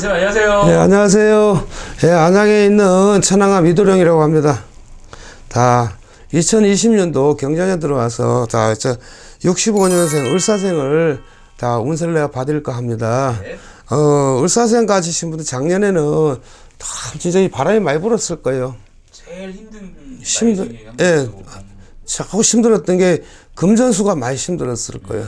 선생님 안녕하세요. 네, 안녕하세요. 예, 안양에 있는 천왕암 이도령이라고 합니다. 다 2020년도 경자년 들어와서 다저 65년생 을사생을 다 운세를 내가 받을까 합니다. 네. 어, 을사생 가지신 분들 작년에는 다 진짜 이 바람이 많이 불었을 거예요. 제일 힘든 힘들- 예. 자꾸 힘들었던 게 금전수가 많이 힘들었을 거예요.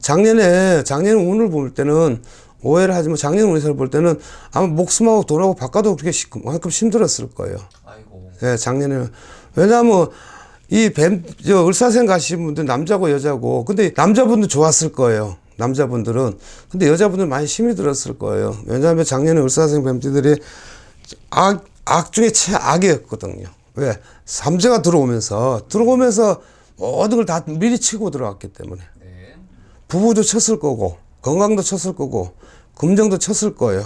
작년에 작년 운을 볼 때는 오해를 하지만 작년 운세를 볼 때는 아마 목숨하고 돈하고 바꿔도 그렇게 시- 그만큼 힘들었을 거예요. 아이고. 예, 작년에는 왜냐하면 이 뱀, 저 을사생 가신 분들 남자고 여자고 근데 남자분들 좋았을 거예요. 남자분들은 근데 여자분들 많이 힘이 들었을 거예요. 왜냐하면 작년에 을사생 뱀띠들이 악, 악 중에 최악이었거든요. 왜? 삼재가 들어오면서 들어오면서 모든 걸 다 미리 치고 들어왔기 때문에 네. 부부도 쳤을 거고 건강도 쳤을 거고 금정도 쳤을 거예요.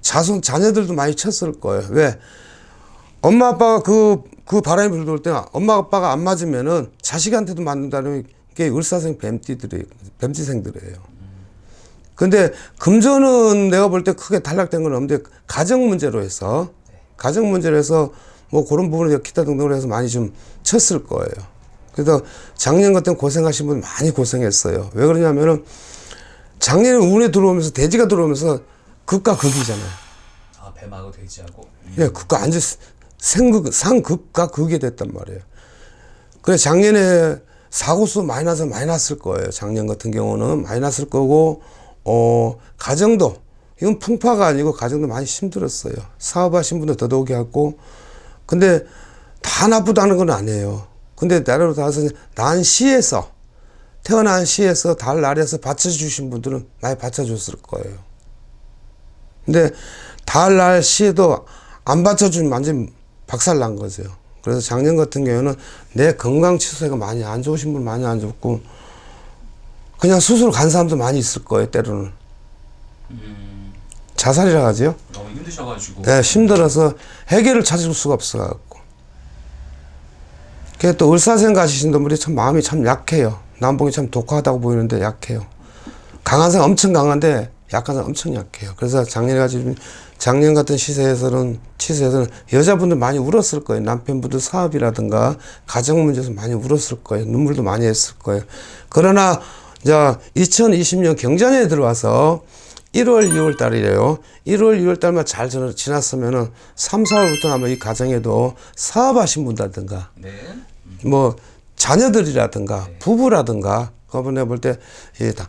자손 자녀들도 많이 쳤을 거예요. 왜? 엄마 아빠가 그, 그 바람이 불들 때 엄마 아빠가 안 맞으면은 자식한테도 맞는다는 게 을사생 뱀띠들이 뱀띠생들이에요. 근데 금전은 내가 볼 때 크게 단락된 건 없는데 가정 문제로 해서 가정 문제로 해서 뭐 그런 부분을 기타 등등으로 해서 많이 좀 쳤을 거예요. 그래서 작년 같은 고생하신 분 많이 고생했어요. 왜 그러냐면은 작년에 운에 들어오면서 돼지가 들어오면서 극과 극이잖아요. 아 뱀하고 돼지하고. 예, 극과 완전 생극, 상극과 극이 됐단 말이에요. 그래, 작년에 사고수 많이 나서 많이 났을 거예요. 작년 같은 경우는 많이 났을 거고, 어, 가정도, 이건 풍파가 아니고 가정도 많이 힘들었어요. 사업하신 분들 더더욱이 하고, 근데 다 나쁘다는 건 아니에요. 근데 나라로 따라서 난 시에서, 태어난 시에서 달 날에서 받쳐주신 분들은 많이 받쳐줬을 거예요. 근데 달 날 시에도 안 받쳐주면 완전 박살 난 거죠. 그래서 작년 같은 경우는 내 건강 치수가 많이 안 좋으신 분 많이 안 좋고 그냥 수술 간 사람도 많이 있을 거예요. 때로는 음, 자살이라 하지요. 너무 힘드셔가지고. 네, 힘들어서 해결을 찾을 수가 없어갖고. 그게 또 을사생 가시신 분들이 참 마음이 참 약해요. 남봉이 참 독하다고 보이는데 약해요. 강한 사람 엄청 강한데 약한 사람 엄청 약해요. 그래서 작년에 가지고 작년 같은 시세에서는 치세에서는 여자분들 많이 울었을 거예요. 남편분들 사업이라든가 가정 문제에서 많이 울었을 거예요. 눈물도 많이 했을 거예요. 그러나 이제 2020년 경자년에 들어와서 1월, 2월 달이래요. 1월, 2월 달만 잘 지났으면은 3, 4월부터 아마 이 가정에도 사업하신 분이라든가 네. 뭐 자녀들이라든가 부부라든가 그번에 볼때이다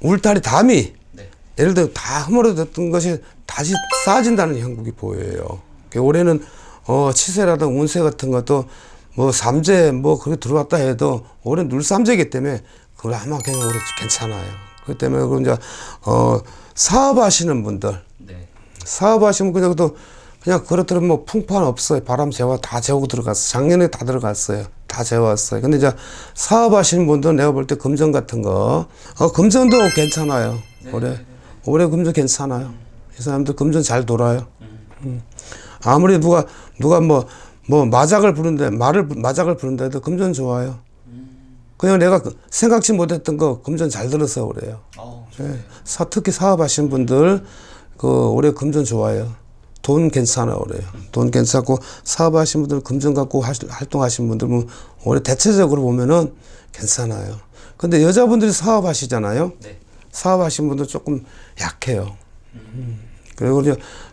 울타리 담이 네. 예를 들어 다 허물어졌던 것이 다시 쌓아진다는 형국이 보여요. 그 올해는 어 치세라든가 운세 같은 것도 뭐 삼재 뭐 그렇게 들어왔다 해도 올해 눌삼재이기 때문에 그걸 아마 그냥 올해 괜찮아요. 그렇기 때문에 그 이제 어 사업하시는 분들 네. 사업하시면 그냥 또 그냥 그렇더라면 뭐 풍파는 없어요. 바람 재워 다 재우고 들어갔어. 작년에 다 들어갔어요. 다 재웠어요. 근데 이제 사업하시는 분들은 내가 볼 때 금전 같은 거, 어, 금전도 괜찮아요. 올해. 올해 금전 괜찮아요. 이 사람들 금전 잘 돌아요. 음. 아무리 누가, 누가 뭐, 뭐, 마작을 부른데, 말을, 마작을 부른다 해도 금전 좋아요. 그냥 내가 그 생각지 못했던 거 금전 잘 들어서 그래요. 어, 예. 사, 특히 사업하시는 분들 그 올해 금전 좋아요. 돈 괜찮아 올해요. 돈 괜찮고 사업하시는 분들 금전 갖고 활동하시는 분들 뭐 올해 대체적으로 보면은 괜찮아요. 근데 여자분들이 사업하시잖아요. 네. 사업하시는 분들 조금 약해요. 음. 그리고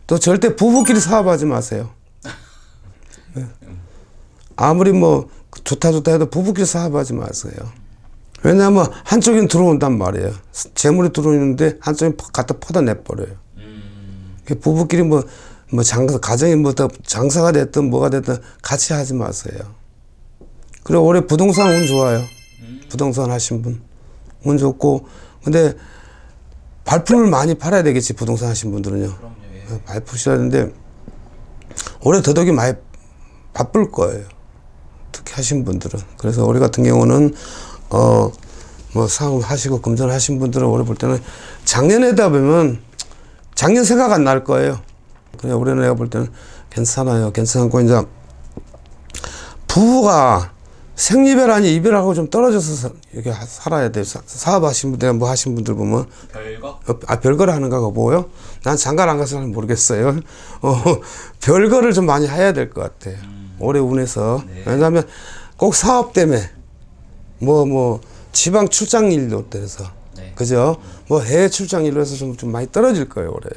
또 절대 부부끼리 사업하지 마세요. 네. 아무리 뭐 좋다 좋다 해도 부부끼리 사업하지 마세요. 왜냐하면 한쪽엔 들어온단 말이에요. 재물이 들어오는데 한쪽엔 퍼- 갖다 퍼다 내버려요. 음, 그 부부끼리 뭐, 뭐 장사, 가정이 뭐더 장사가 됐든 뭐가 됐든 같이 하지 마세요. 그리고 올해 부동산 운 좋아요. 부동산 하신 분. 운 좋고. 근데 발품을 많이 팔아야 되겠지, 부동산 하신 분들은요. 그럼요. 예. 많이 푸셔야 되는데 올해 더더욱이 많이 바쁠 거예요. 특히 하신 분들은. 그래서 올해 같은 경우는 어 뭐 사업 하시고 금전 하신 분들은 올해 볼 때는 작년에다 보면 작년 생각 안 날 거예요. 그냥 올해는 내가 볼 때는 괜찮아요. 괜찮고 이제 부부가 생리별 아니 이별하고 좀 떨어져서 사- 이렇게 하- 살아야. 사- 사업하신 분들, 뭐 하신 분들 보면 별거? 어, 아 별거를 하는가 보고요. 난 장가를 안 가서 잘 모르겠어요. 어, 별거를 좀 많이 해야 될 것 같아요. 올해 운에서 네. 왜냐하면 꼭 사업 때문에 뭐뭐 지방 출장 일로 돼서 네. 그죠? 뭐 해외 출장 일로 해서 좀, 좀 많이 떨어질 거예요 올해.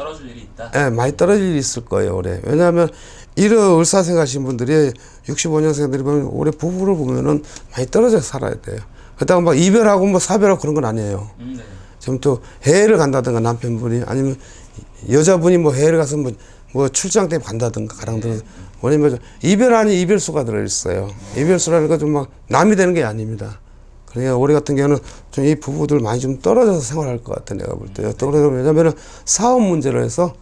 음, 떨어질 일이 있다. 예, 많이 떨어질 일이 있을 거예요 올해. 왜냐하면 이런 을사생 하신 분들이 65년생들이 보면 올해 부부를 보면은 많이 떨어져 살아야 돼요. 그렇다고 막 이별하고 뭐 사별하고 그런 건 아니에요. 음, 네. 지금 또 해외를 간다든가 남편분이 아니면 여자분이 뭐 해외를 가서 뭐, 뭐 출장 때문에 간다든가 가랑들은 왜냐면 이별 아니 이별수가 들어있어요. 이별수라는 건 좀 막 남이 되는 게 아닙니다. 그러니까 올해 같은 경우는 좀 이 부부들 많이 좀 떨어져서 생활할 것 같아 내가 볼 때요. 또 그래서 왜냐면은 사업 문제로 해서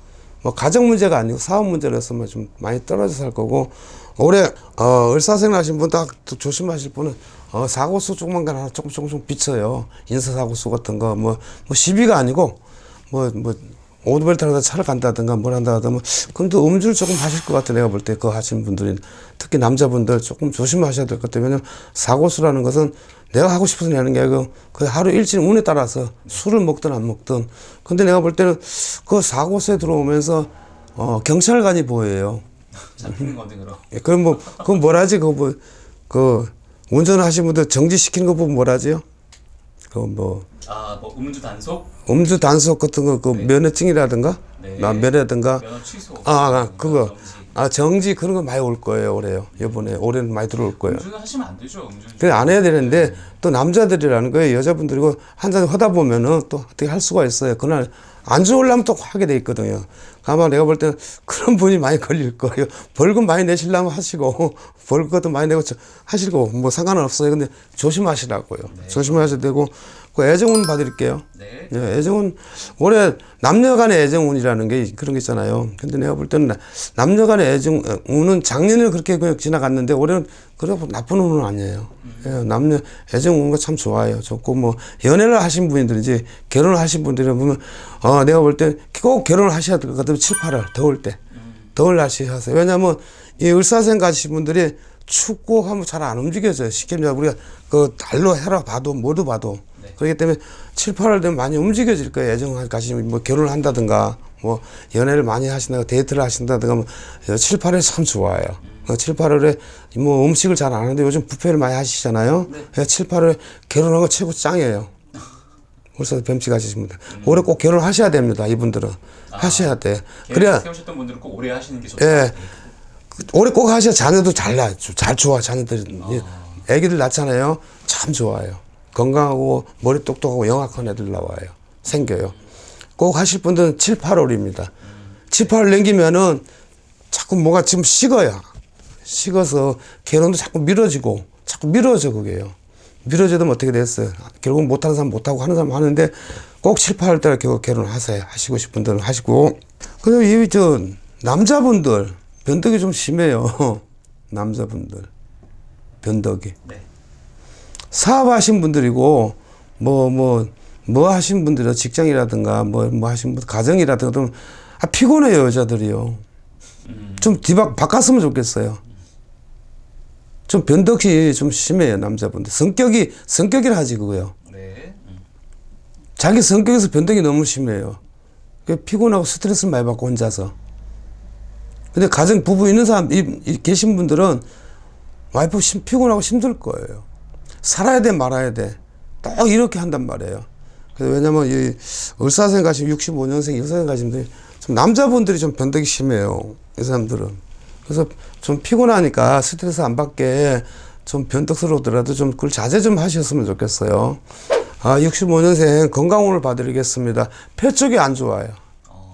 뭐 가정 문제가 아니고 사업 문제로 해서 뭐좀 많이 떨어져서 살 거고 올해 어 을사생 하신 분 딱 조심하실 분은 어 사고수 조금만 하나 조금 조금 좀 비쳐요. 인사 사고수 같은 거뭐뭐 시비가 아니고 뭐뭐 오토바이 타다 차를 간다든가 뭘 한다든가 뭐 그럼 또 음주를 조금 하실 것 같아 내가 볼 때. 그거 하시는 분들이. 특히 남자분들 조금 조심하셔야 될 것 같아요. 왜냐면 사고수라는 것은 내가 하고 싶어서 내는 게 아니고 그 하루 일진 운에 따라서 술을 먹든 안 먹든. 근데 내가 볼 때는 그 사고수에 들어오면서 어 경찰관이 보여요. 잡히는 거 등으로. 예, 그럼 뭐 그럼 뭐라지? 그거 뭐 그 운전하시는 분들 정지시키는 거 보면 뭐라지요 그뭐 아, 뭐 음주 단속, 음주 단속 같은 거그 면허증이라든가 네. 나 면허라든가 면허 취소. 아, 아 그거. 아 정지 그런 거 많이 올 거예요 올해요 이번에 올해는 많이 들어올 거예요 음주는 하시면 안 되죠. 음주. 그래 안 해야 되는데 또 남자들이라는 거예요 여자분들이고 한잔 하다 보면은 또 어떻게 할 수가 있어요 그날 안 좋으려면 또 하게 돼 있거든요. 아마 내가 볼 때는 그런 분이 많이 걸릴 거예요. 벌금 많이 내시려면 하시고 벌금도 많이 내고 저- 하시고 뭐 상관은 없어요. 근데 조심하시라고요. 조심하셔야 되고 그 애정운 봐드릴게요 네. 예, 애정은 올해 남녀 간의 애정운이라는 게 그런 게 있잖아요. 근데 내가 볼 때는 나- 남녀 간의 애정운은 작년에 그렇게 그냥 지나갔는데 올해는 그래 나쁜 운은 아니에요. 예, 남녀 애정운가 참 좋아요. 좋고 뭐 연애를 하신 분들이지 결혼을 하신 분들이 보면 어 내가 볼 때 꼭 결혼을 하셔야 될 것 같아요. 7, 8월 더울 때 더울 날씨 하세요. 왜냐하면 이 을사생 가신 분들이 춥고 하면 잘 안 움직여져요. 쉽게 말하면 우리가 그 달로 해라 봐도 뭐도 봐도 네. 그렇기 때문에 7, 8월 되면 많이 움직여질 거예요. 애정 가시면 뭐 결혼을 한다든가 뭐 연애를 많이 하신다든가 데이트를 하신다든가 뭐 7, 8월에 참 좋아요. 어, 7, 8월에 뭐 음식을 잘 안 하는데 요즘 뷔페를 많이 하시잖아요. 네. 7, 8월에 결혼한 거 최고 짱이에요. 벌써 뱀치 가시신 분들. 올해 꼭 결혼하셔야 됩니다. 이분들은. 하셔야 돼. 그래야 세우셨던 분들은 꼭 오래 하시는 게 좋다. 예. 올해 꼭 하셔야 자녀도 잘 나, 잘 좋아, 자녀들이. 애기들 낳잖아요. 참 좋아요. 건강하고 머리 똑똑하고 영악한 애들 나와요. 생겨요. 꼭 하실 분들은 7, 8월입니다. 7, 8월 넘기면은 자꾸 뭐가 지금 식어요. 식어서 결혼도 자꾸 미뤄지고 자꾸 미뤄져 그게요. 미뤄져도 어떻게 됐어요. 결국 못하는 사람 못하고 하는 사람 하는데 꼭 7, 8월 달에 결국 결혼하세요. 하시고 싶은 분들은 하시고. 그리고 이저 남자분들 변덕이 좀 심해요. 남자분들 변덕이. 네. 사업하신 분들이고 뭐뭐뭐 하신 분들이 직장이라든가 뭐뭐 하신 분 가정이라든가 좀 아, 피곤해요 여자들이요. 좀 뒤바 바꿨으면 좋겠어요. 좀 변덕이 좀 심해요 남자분들. 성격이 성격이라 하지 그거요. 네. 음. 자기 성격에서 변덕이 너무 심해요. 그 피곤하고 스트레스 많이 받고 혼자서. 근데 가정 부부 있는 사람 이, 이 계신 분들은 와이프 심, 피곤하고 힘들 거예요. 살아야 돼 말아야 돼. 또 이렇게 한단 말이에요. 그래서 왜냐면 이 을사생 가신 65년생 일사생 가신 분들이 좀 남자분들이 좀 변덕이 심해요. 이 사람들은. 그래서 좀 피곤하니까 스트레스 안 받게 좀 변덕스러우더라도 좀 그걸 자제 좀 하셨으면 좋겠어요. 아, 65년생 건강운을 봐드리겠습니다. 폐 쪽이 안 좋아요.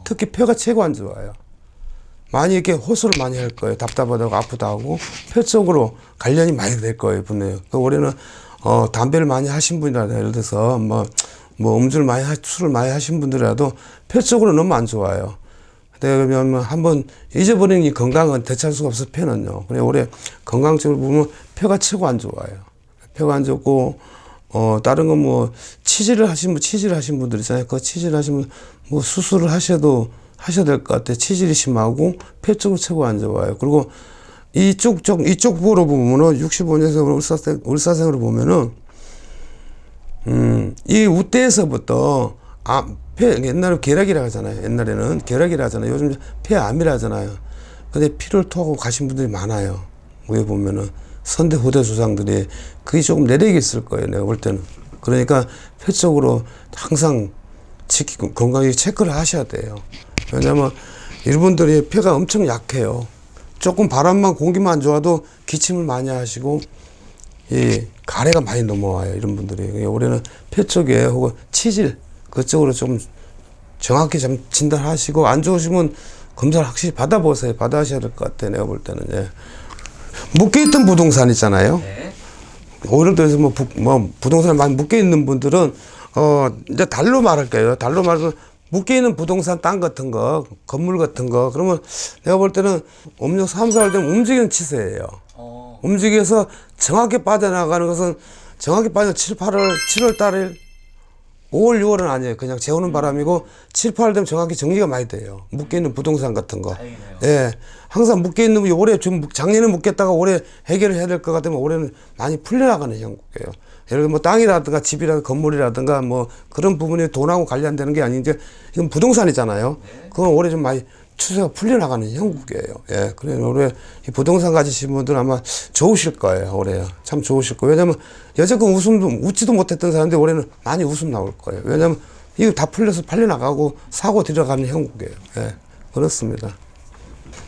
특히 폐가 최고 안 좋아요. 많이 이렇게 호소를 많이 할 거예요. 답답하다고 아프다 하고 폐 쪽으로 관련이 많이 될 거예요, 분명히. 그 올해는 어, 담배를 많이 하신 분이라도 예를 들어서 뭐, 뭐 음주를 많이 하, 술을 많이 하신 분들이라도 폐 쪽으로 너무 안 좋아요. 그러면 한번 잊어버리는 이 건강은 되찾을 수가 없어 폐는요. 그래 올해 건강적으로 보면 폐가 최고 안 좋아요. 폐가 안 좋고 어 다른 건 뭐 치질을 하신 분 치질 하신 분들 있잖아요. 그 치질 하시면 뭐 수술을 하셔도 하셔야 될 것 같아요. 치질이 심하고 폐 쪽으로 최고 안 좋아요. 그리고 이쪽 쪽 이쪽 부로 보면은 65년생 울사생 울사생으로 보면은 음이 우대에서부터 아폐 옛날에 계락이라 하잖아요. 옛날에는 계락이라 하잖아요. 요즘 폐암이라 하잖아요. 근데 피를 토하고 가신 분들이 많아요. 위에 보면은 선대 후대 조상들이 그게 조금 내력이 있을 거예요. 내가 볼 때는. 그러니까 폐 쪽으로 항상 지키고 건강하게 체크를 하셔야 돼요. 왜냐면 이분들이 폐가 엄청 약해요. 조금 바람만 공기만 안 좋아도 기침을 많이 하시고 이 가래가 많이 넘어와요. 이런 분들이. 올해는 폐 쪽에 혹은 치질 그쪽으로 좀 정확히 좀 진단하시고 안 좋으시면 검사를 확실히 받아보세요. 받아하셔야 될 것 같아요. 내가 볼 때는 예. 묶여있던 부동산 있잖아요. 네. 오히려 들어서 뭐, 부, 뭐 부동산에 많이 묶여 있는 분들은 어 이제 달로 말할게요. 달로 말해서 묶여 있는 부동산 땅 같은 거, 건물 같은 거 그러면 내가 볼 때는 음력 3, 4월 되면 움직이는 치세예요. 어. 움직여서 정확히 빠져나가는 것은 정확히 빠져 7, 8월, 7월 달에 5월, 6월은 아니에요. 그냥 재오는 바람이고 7, 8월 되면 정확히 정리가 많이 돼요. 묶여 있는 부동산 같은 거. 다행이네요. 예. 항상 묶여 있는 올해 좀 작년에 묶였다가 올해 해결을 해야 될 것 같으면 올해는 많이 풀려나가는 형국이에요. 예를 들어 뭐 땅이라든가 집이라든가 건물이라든가 뭐 그런 부분이 돈하고 관련되는 게 아닌데 이건 부동산이잖아요. 그건 올해 좀 많이 추세가 풀려나가는 형국이에요. 예. 그래 올해 이 부동산 가지신 분들은 아마 좋으실 거예요. 올해 참 좋으실 거예요. 왜냐면 여태껏 웃음도 웃지도 못했던 사람들이 올해는 많이 웃음 나올 거예요. 왜냐면 이거 다 풀려서 팔려나가고 사고 들어가는 형국이에요. 예. 그렇습니다.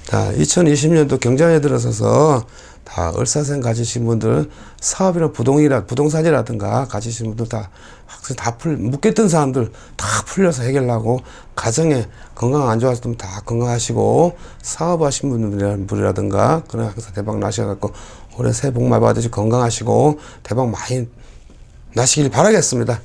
자, 2020년도 경전에 들어서서 다 을사생 가지신 분들 사업이나 부동이라 부동산이라든가 가지신 분들 다 학생 다풀 묶였던 사람들 다 풀려서 해결하고 가정에 건강 안 좋았으면 다 건강하시고 사업하신 분들이라든가 그런 항상 대박 나셔갖고 올해 새해 복 많이 받으시고 건강하시고 대박 많이 나시길 바라겠습니다.